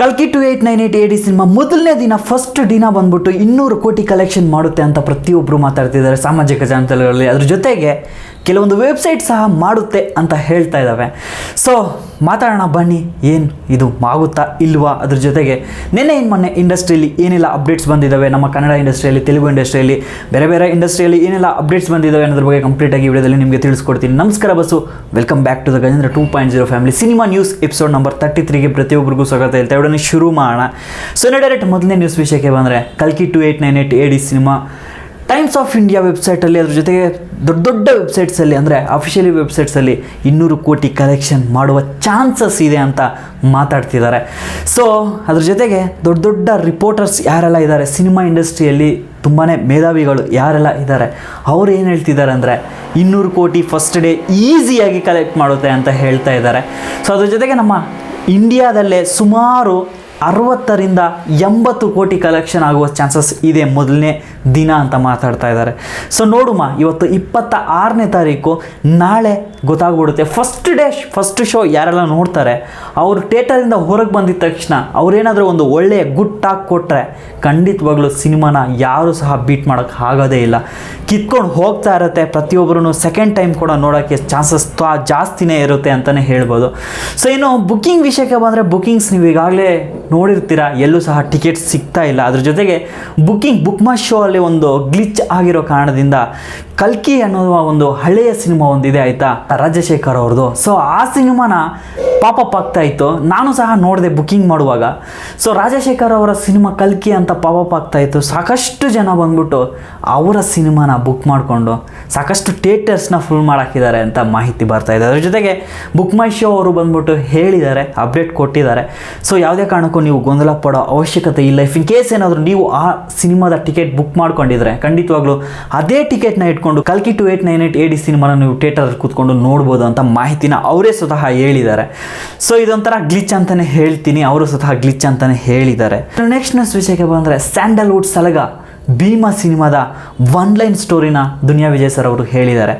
ಕಲ್ಕಿ two eight nine eight AD cinema ಮೊದಲನೇ ದಿನ ಫಸ್ಟ್ ದಿನ ಬಂದ್ಬಿಟ್ಟು ಇನ್ನೂರು ಕೋಟಿ ಕಲೆಕ್ಷನ್ ಮಾಡುತ್ತೆ ಅಂತ ಪ್ರತಿಯೊಬ್ಬರು ಮಾತಾಡ್ತಿದ್ದಾರೆ ಸಾಮಾಜಿಕ ಜಾಲತಾಣಗಳಲ್ಲಿ ಅದ್ರ ಜೊತೆಗೆ ಕೆಲವೊಂದು ವೆಬ್ಸೈಟ್ ಸಹ ಮಾಡುತ್ತೆ ಅಂತ ಹೇಳ್ತಾ ಇದ್ದಾವೆ ಸೊ ಮಾತಾಡೋಣ ಬನ್ನಿ, ಏನು ಇದು ಆಗುತ್ತಾ ಇಲ್ವಾ ಅದ್ರ ಜೊತೆಗೆ. ನಿನ್ನೆ ಏನು ಮೊನ್ನೆ ಇಂಡಸ್ಟ್ರಿಯಲ್ಲಿ ಏನೆಲ್ಲ ಅಪ್ಡೇಟ್ಸ್ ಬಂದಿದ್ದಾವೆ ನಮ್ಮ ಕನ್ನಡ ಇಂಡಸ್ಟ್ರಿಯಲ್ಲಿ, ತೆಲುಗು ಇಂಡಸ್ಟ್ರಿಯಲ್ಲಿ, ಬೇರೆ ಬೇರೆ ಇಂಡಸ್ಟ್ರಿಯಲ್ಲಿ ಏನೆಲ್ಲ ಅಪ್ಡೇಟ್ಸ್ ಬಂದಿದ್ದಾವೆ ಅನ್ನೋದ್ರ ಬಗ್ಗೆ ಕಂಪ್ಲೀಟಾಗಿ ವಿಡಿಯೋದಲ್ಲಿ ನಿಮಗೆ ತಿಳಿಸ್ಕೊಡ್ತೀನಿ. ನಮಸ್ಕಾರ bus welcome back to the Gajendra two point zero family cinema news episode number thirty ತ್ರೀಗೆ ಪ್ರತಿಯೊಬ್ಬರಿಗೂ ಸ್ವಾಗತ. ಹೇಳ್ತಾ ಇವಡನ್ನು ಶುರು ಮಾಡೋಣ. ಸೊ ಡೈರೆಕ್ಟ್ ಮೊದಲನೇ ನ್ಯೂಸ್ ವಿಷಯಕ್ಕೆ ಬಂದರೆ, ಕಲ್ಕಿ two eight nine eight A D cinema Times of India ವೆಬ್ಸೈಟಲ್ಲಿ ಅದ್ರ ಜೊತೆಗೆ ದೊಡ್ಡ ದೊಡ್ಡ ವೆಬ್ಸೈಟ್ಸಲ್ಲಿ ಅಂದರೆ ಅಫಿಷಿಯಲಿ ವೆಬ್ಸೈಟ್ಸಲ್ಲಿ ಇನ್ನೂರು ಕೋಟಿ ಕಲೆಕ್ಷನ್ ಮಾಡುವ ಚಾನ್ಸಸ್ ಇದೆ ಅಂತ ಮಾತಾಡ್ತಿದ್ದಾರೆ. ಸೊ ಅದ್ರ ಜೊತೆಗೆ ದೊಡ್ಡ ದೊಡ್ಡ ರಿಪೋರ್ಟರ್ಸ್ ಯಾರೆಲ್ಲ ಇದ್ದಾರೆ? ಸಿನಿಮಾ ಇಂಡಸ್ಟ್ರಿಯಲ್ಲಿ ತುಂಬಾ ಮೇಧಾವಿಗಳು ಯಾರೆಲ್ಲ ಇದ್ದಾರೆ? ಅವ್ರು ಏನು ಹೇಳ್ತಿದ್ದಾರೆ ಅಂದರೆ ಇನ್ನೂರು ಕೋಟಿ ಫಸ್ಟ್ ಡೇ ಈಸಿಯಾಗಿ ಕಲೆಕ್ಟ್ ಮಾಡುತ್ತೆ ಅಂತ ಹೇಳ್ತಾ ಇದ್ದಾರೆ. ಸೊ ಅದ್ರ ಜೊತೆಗೆ ನಮ್ಮ ಇಂಡಿಯಾದಲ್ಲೇ ಸುಮಾರು ಅರವತ್ತರಿಂದ ಎಂಬತ್ತು ಕೋಟಿ ಕಲೆಕ್ಷನ್ ಆಗುವ ಚಾನ್ಸಸ್ ಇದೆ ಮೊದಲನೇ ದಿನ ಅಂತ ಮಾತಾಡ್ತಾ ಇದ್ದಾರೆ. ಸೊ ನೋಡುಮ, ಇವತ್ತು ಇಪ್ಪತ್ತ ಆರನೇ ತಾರೀಕು, ನಾಳೆ ಗೊತ್ತಾಗ್ಬಿಡುತ್ತೆ. ಫಸ್ಟ್ ಡೇ ಫಸ್ಟ್ ಶೋ ಯಾರೆಲ್ಲ ನೋಡ್ತಾರೆ, ಅವರು ಥಿಯೇಟರಿಂದ ಹೊರಗೆ ಬಂದಿದ ತಕ್ಷಣ ಅವರೇನಾದರೂ ಒಂದು ಒಳ್ಳೆಯ ಗುಡ್ ಟಾಕ್ ಕೊಟ್ಟರೆ ಖಂಡಿತವಾಗ್ಲೂ ಸಿನಿಮಾನ ಯಾರೂ ಸಹ ಬೀಟ್ ಮಾಡೋಕ್ಕೆ ಆಗೋದೇ ಇಲ್ಲ. ಕಿತ್ಕೊಂಡು ಹೋಗ್ತಾ ಇರುತ್ತೆ ಪ್ರತಿಯೊಬ್ಬರೂ ಸೆಕೆಂಡ್ ಟೈಮ್ ಕೂಡ ನೋಡೋಕ್ಕೆ ಚಾನ್ಸಸ್ ಜಾಸ್ತಿನೇ ಇರುತ್ತೆ ಅಂತಲೇ ಹೇಳ್ಬೋದು. ಸೊ ಇನ್ನು ಬುಕ್ಕಿಂಗ್ ವಿಷಯಕ್ಕೆ ಬಂದರೆ ಬುಕ್ಕಿಂಗ್ಸ್ ನೀವು ಈಗಾಗಲೇ ನೋಡಿರ್ತೀರ, ಎಲ್ಲೂ ಸಹ ಟಿಕೆಟ್ ಸಿಗ್ತಾ ಇಲ್ಲ. ಅದ್ರ ಜೊತೆಗೆ ಬುಕ್ಕಿಂಗ್ ಬುಕ್ ಮಾ ಶೋ ಅಲ್ಲಿ ಒಂದು ಗ್ಲಿಚ್ ಆಗಿರೋ ಕಾರಣದಿಂದ ಕಲ್ಕಿ ಅನ್ನೋ ಒಂದು ಹಳೆಯ ಸಿನಿಮಾ ಒಂದಿದೆ, ಆಯಿತಾ? ರಾಜಶೇಖರ್ ಅವ್ರದ್ದು. ಸೊ ಆ ಸಿನಿಮಾನ ಪಾಪಪ್ ಆಗ್ತಾ ಇತ್ತು. ನಾನು ಸಹ ನೋಡಿದೆ ಬುಕ್ಕಿಂಗ್ ಮಾಡುವಾಗ. ಸೊ ರಾಜಶೇಖರ್ ಅವರ ಸಿನಿಮಾ ಕಲ್ಕಿ ಅಂತ ಪಾಪಪ್ ಆಗ್ತಾ ಇತ್ತು. ಸಾಕಷ್ಟು ಜನ ಬಂದ್ಬಿಟ್ಟು ಅವರ ಸಿನಿಮಾನ ಬುಕ್ ಮಾಡಿಕೊಂಡು, ಸಾಕಷ್ಟು ಥಿಯೇಟರ್ಸ್ನ ಫುಲ್ ಮಾಡಾಕಿದ್ದಾರೆ ಅಂತ ಮಾಹಿತಿ ಬರ್ತಾ ಇದೆ. ಅದ್ರ ಜೊತೆಗೆ ಬುಕ್ ಮೈ ಶೋ ಅವರು ಬಂದ್ಬಿಟ್ಟು ಹೇಳಿದ್ದಾರೆ ಅಪ್ಡೇಟ್ ಕೊಟ್ಟಿದ್ದಾರೆ. ಸೊ ಯಾವುದೇ ಕಾರಣಕ್ಕೂ ನೀವು ಗೊಂದಲ ಪಡೋ ಅವಶ್ಯಕತೆ ಇಲ್ಲ. ಇಫ್ ಇನ್ ಕೇಸ್ ಏನಾದರೂ ನೀವು ಆ ಸಿನಿಮಾದ ಟಿಕೆಟ್ ಬುಕ್ ಮಾಡ್ಕೊಂಡಿದ್ರೆ, ಖಂಡಿತವಾಗ್ಲೂ ಅದೇ ಟಿಕೆಟ್ನ ಇಟ್ಕೊಂಡು ಕಲ್ಕಿ two eight nine eight A D ಸಿನಿಮಾನ ನೀವು ಥಿಯೇಟರ್ ಕೂತ್ಕೊಂಡು ನೋಡ್ಬೋದು ಅಂತ ಮಾಹಿತಿನ ಅವರೇ ಸ್ವತಃ ಹೇಳಿದ್ದಾರೆ. ಸೊ ಇದೊಂಥರ ಗ್ಲಿಚ್ ಅಂತಲೇ ಹೇಳ್ತೀನಿ, ಅವರು ಸ್ವತಃ ಗ್ಲಿಚ್ ಅಂತಲೇ ಹೇಳಿದ್ದಾರೆ. ನೆಕ್ಸ್ಟ್ ನೆಕ್ಸ್ಟ್ ವಿಷಯಕ್ಕೆ ಬಂದರೆ ಸ್ಯಾಂಡಲ್ವುಡ್ ಸಲಗ. ಭೀಮಾ ಸಿನಿಮಾದ ಒನ್ ಲೈನ್ ಸ್ಟೋರಿನ ದುನಿಯಾ ವಿಜಯ್ ಸರ್ ಅವರು ಹೇಳಿದ್ದಾರೆ.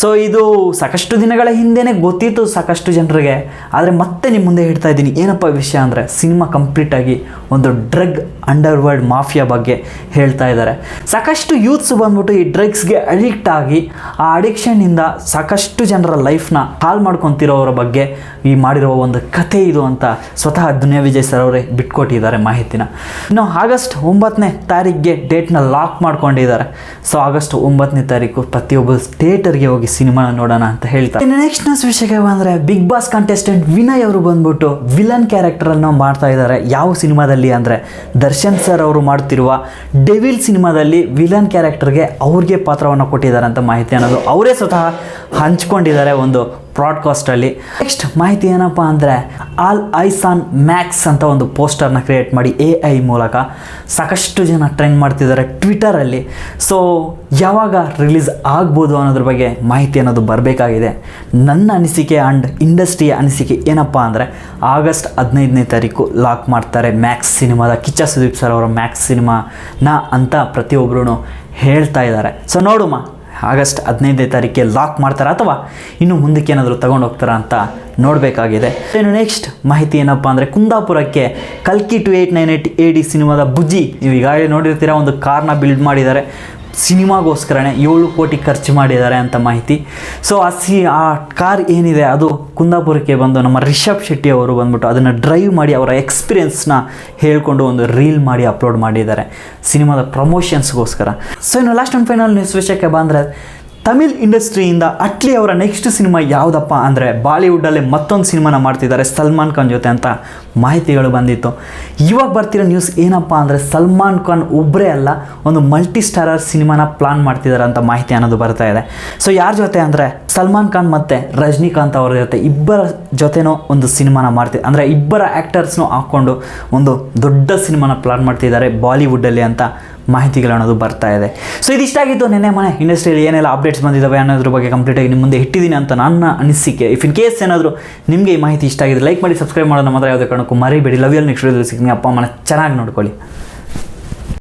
ಸೊ ಇದು ಸಾಕಷ್ಟು ದಿನಗಳ ಹಿಂದೆಯೇ ಗೊತ್ತಿತ್ತು ಸಾಕಷ್ಟು ಜನರಿಗೆ. ಆದರೆ ಮತ್ತೆ ನಿಮ್ಮ ಮುಂದೆ ಹೇಳ್ತಾ ಇದ್ದೀನಿ, ಏನಪ್ಪ ವಿಷಯ ಅಂದರೆ ಸಿನಿಮಾ ಕಂಪ್ಲೀಟಾಗಿ ಒಂದು ಡ್ರಗ್ ಅಂಡರ್ವರ್ಲ್ಡ್ ಮಾಫಿಯಾ ಬಗ್ಗೆ ಹೇಳ್ತಾ ಇದ್ದಾರೆ. ಸಾಕಷ್ಟು ಯೂತ್ಸ್ ಬಂದ್ಬಿಟ್ಟು ಈ ಡ್ರಗ್ಸ್ಗೆ ಅಡಿಕ್ಟ್ ಆಗಿ ಆ ಅಡಿಕ್ಷನ್ನಿಂದ ಸಾಕಷ್ಟು ಜನರ ಲೈಫ್ನ ಹಾಳು ಮಾಡ್ಕೊತಿರೋರ ಬಗ್ಗೆ ಈ ಮಾಡಿರೋ ಒಂದು ಕಥೆ ಇದು ಅಂತ ಸ್ವತಃ ದುನಿಯಾ ವಿಜಯ್ ಸರ್ ಅವರೇ ಬಿಟ್ಕೊಟ್ಟಿದ್ದಾರೆ ಮಾಹಿತಿನ. ಇನ್ನು ಆಗಸ್ಟ್ ಒಂಬತ್ತನೇ ತಾರೀಕಿಗೆ ಡೇಟ್ನ ಲಾಕ್ ಮಾಡ್ಕೊಂಡಿದ್ದಾರೆ. ಸೊ ಆಗಸ್ಟ್ ಒಂಬತ್ತನೇ ತಾರೀಕು ಪ್ರತಿಯೊಬ್ಬ ಥಿಯೇಟರ್ಗೆ ಹೋಗಿ ಸಿನಿಮಾ ನೋಡೋಣ ಅಂತ ಹೇಳ್ತಾರೆ ನೆಕ್ಸ್ಟ್ ನ್ಯೂಸ್ ವಿಷಯಕ್ಕೆ ಬಂದರೆ ಬಿಗ್ ಬಾಸ್ ಕಂಟೆಸ್ಟೆಂಟ್ ವಿನಯ್ ಅವರು ಬಂದ್ಬಿಟ್ಟು ವಿಲನ್ ಕ್ಯಾರೆಕ್ಟರನ್ನು ಮಾಡ್ತಾ ಇದ್ದಾರೆ. ಯಾವ ಸಿನಿಮಾದಲ್ಲಿ ಅಂದರೆ ದರ್ಶನ್ ಸರ್ ಅವರು ಮಾಡ್ತಿರುವ ಡೆವಿಲ್ ಸಿನಿಮಾದಲ್ಲಿ ವಿಲನ್ ಕ್ಯಾರೆಕ್ಟರ್ಗೆ ಅವ್ರಿಗೆ ಪಾತ್ರವನ್ನು ಕೊಟ್ಟಿದ್ದಾರೆ ಅಂತ ಮಾಹಿತಿ ಅನ್ನೋದು ಅವರೇ ಸ್ವತಃ ಹಂಚ್ಕೊಂಡಿದ್ದಾರೆ ಒಂದು ಬ್ರಾಡ್ಕಾಸ್ಟಲ್ಲಿ ನೆಕ್ಸ್ಟ್ ಮಾಹಿತಿ ಏನಪ್ಪ ಅಂದರೆ ಆಲ್ ಐಸಾನ್ ಮ್ಯಾಕ್ಸ್ ಅಂತ ಒಂದು ಪೋಸ್ಟರ್ನ ಕ್ರಿಯೇಟ್ ಮಾಡಿ ಎ ಐ ಮೂಲಕ ಸಾಕಷ್ಟು ಜನ ಟ್ರೆಂಡ್ ಮಾಡ್ತಿದ್ದಾರೆ ಟ್ವಿಟರಲ್ಲಿ ಸೊ ಯಾವಾಗ ರಿಲೀಸ್ ಆಗ್ಬೋದು ಅನ್ನೋದ್ರ ಬಗ್ಗೆ ಮಾಹಿತಿ ಅನ್ನೋದು ಬರಬೇಕಾಗಿದೆ. ನನ್ನ ಅನಿಸಿಕೆ ಆ್ಯಂಡ್ ಇಂಡಸ್ಟ್ರಿಯ ಅನಿಸಿಕೆ ಏನಪ್ಪ ಅಂದರೆ ಆಗಸ್ಟ್ ಹದಿನೈದನೇ ತಾರೀಕು ಲಾಕ್ ಮಾಡ್ತಾರೆ ಮ್ಯಾಕ್ಸ್ ಸಿನಿಮಾದ ಕಿಚ್ಚ ಸುದೀಪ್ ಸರ್ ಅವರ ಮ್ಯಾಕ್ಸ್ ಸಿನಿಮಾನ ಅಂತ ಪ್ರತಿಯೊಬ್ಬರೂ ಹೇಳ್ತಾ ಇದ್ದಾರೆ. ಸೊ ನೋಡುಮ. ಆಗಸ್ಟ್ ಹದಿನೈದನೇ ತಾರೀಕಿಗೆ ಲಾಕ್ ಮಾಡ್ತಾರಾ ಅಥವಾ ಇನ್ನು ಮುಂದಕ್ಕೆ ಏನಾದರೂ ತಗೊಂಡು ಹೋಗ್ತಾರಾ ಅಂತ ನೋಡಬೇಕಾಗಿದೆ. ಇನ್ನು ನೆಕ್ಸ್ಟ್ ಮಾಹಿತಿ ಏನಪ್ಪ ಅಂದರೆ ಕುಂದಾಪುರಕ್ಕೆ ಕಲ್ಕಿ two eight nine eight A D ಸಿನಿಮಾದ ಬುಜ್ಜಿ, ನೀವು ಈಗಾಗಲೇ ನೋಡಿರ್ತೀರ, ಒಂದು ಕಾರ್ನ ಬಿಲ್ಡ್ ಮಾಡಿದ್ದಾರೆ. ಸಿನಿಮಾಗೋಸ್ಕರನೇ ಏಳು ಕೋಟಿ ಖರ್ಚು ಮಾಡಿದ್ದಾರೆ ಅಂತ ಮಾಹಿತಿ. ಸೊ ಆ ಸಿ, ಆ ಕಾರ್ ಏನಿದೆ, ಅದು ಕುಂದಾಪುರಕ್ಕೆ ಬಂದು ನಮ್ಮ ರಿಷಬ್ ಶೆಟ್ಟಿ ಅವರು ಬಂದ್ಬಿಟ್ಟು ಅದನ್ನು ಡ್ರೈವ್ ಮಾಡಿ ಅವರ ಎಕ್ಸ್ಪೀರಿಯೆನ್ಸ್ನ ಹೇಳ್ಕೊಂಡು ಒಂದು ರೀಲ್ ಮಾಡಿ ಅಪ್ಲೋಡ್ ಮಾಡಿದ್ದಾರೆ. ಸಿನಿಮಾದ ಪ್ರಮೋಷನ್ಸ್ಗೋಸ್ಕರ ಸೊ ಇನ್ನು ಲಾಸ್ಟ್ ಆ್ಯಂಡ್ ಫೈನಲ್ ನ್ಯೂಸ್ ವಿಷಯಕ್ಕೆ ಬಂದರೆ ತಮಿಳ್ ಇಂಡಸ್ಟ್ರಿಯಿಂದ ಅಟ್ಲಿ ಅವರ ನೆಕ್ಸ್ಟ್ ಸಿನಿಮಾ ಯಾವುದಪ್ಪ ಅಂದರೆ ಬಾಲಿವುಡ್ಡಲ್ಲೇ ಮತ್ತೊಂದು ಸಿನಿಮಾನ ಮಾಡ್ತಿದ್ದಾರೆ ಸಲ್ಮಾನ್ ಖಾನ್ ಜೊತೆ ಅಂತ ಮಾಹಿತಿಗಳು ಬಂದಿತ್ತು. ಇವಾಗ ಬರ್ತಿರೋ ನ್ಯೂಸ್ ಏನಪ್ಪ ಅಂದರೆ ಸಲ್ಮಾನ್ ಖಾನ್ ಒಬ್ಬರೇ ಅಲ್ಲ, ಒಂದು ಮಲ್ಟಿ ಸ್ಟಾರರ್ ಸಿನಿಮಾನ ಪ್ಲಾನ್ ಮಾಡ್ತಿದ್ದಾರೆ ಅಂತ ಮಾಹಿತಿ ಅನ್ನೋದು ಬರ್ತಾ ಇದೆ. ಸೊ ಯಾರ ಜೊತೆ ಅಂದರೆ ಸಲ್ಮಾನ್ ಖಾನ್ ಮತ್ತು ರಜನಿಕಾಂತ್ ಅವರ ಜೊತೆ ಇಬ್ಬರ ಜೊತೆನೂ ಒಂದು ಸಿನಿಮಾನ ಮಾಡ್ತಿದ್ದಾರೆ ಅಂದರೆ ಇಬ್ಬರ ಆ್ಯಕ್ಟರ್ಸ್ನೂ ಹಾಕ್ಕೊಂಡು ಒಂದು ದೊಡ್ಡ ಸಿನಿಮಾನ ಪ್ಲಾನ್ ಮಾಡ್ತಿದ್ದಾರೆ ಬಾಲಿವುಡ್ಡಲ್ಲಿ ಅಂತ ಮಾಹಿತಿಗಳು ಅನ್ನೋದು ಬರ್ತಾ ಇದೆ. ಸೊ ಇದಿಷ್ಟಾಗಿತ್ತು ನೆನ್ನೆ ಮನೆ. ಇಂಡಸ್ಟ್ರಿಯಲ್ಲಿ ಏನೆಲ್ಲ ಅಪ್ಡೇಟ್ಸ್ ಬಂದಿದ್ದಾವೆ ಅನ್ನೋದ್ರ ಬಗ್ಗೆ ಕಂಪ್ಲೀಟಾಗಿ ನಿಮ್ಮ ಮುಂದೆ ಇಟ್ಟಿದ್ದೀನಿ ಅಂತ ನನ್ನ ಅನಿಸಿಕೆ. ಇಫ್ ಇನ್ ಕೇಸ್ ಏನಾದರೂ ನಿಮಗೆ ಈ ಮಾಹಿತಿ ಇಷ್ಟ ಆಗಿದೆ ಲೈಕ್ ಮಾಡಿ ಸಬ್ಸ್ಕ್ರೈಬ್ ಮಾಡೋದು ಮಾತ್ರ ಯಾವುದೇ ಕಾರಣಕ್ಕೂ ಮರಿಬೇಡಿ. ಲವ್ ಯಲ್ ನೆಕ್ಸ್ಟ್ ಸಿಗ್ತೀನಿ. ಅಪ್ಪ, ಅಮ್ಮನ ಚೆನ್ನಾಗಿ ನೋಡ್ಕೊಳ್ಳಿ.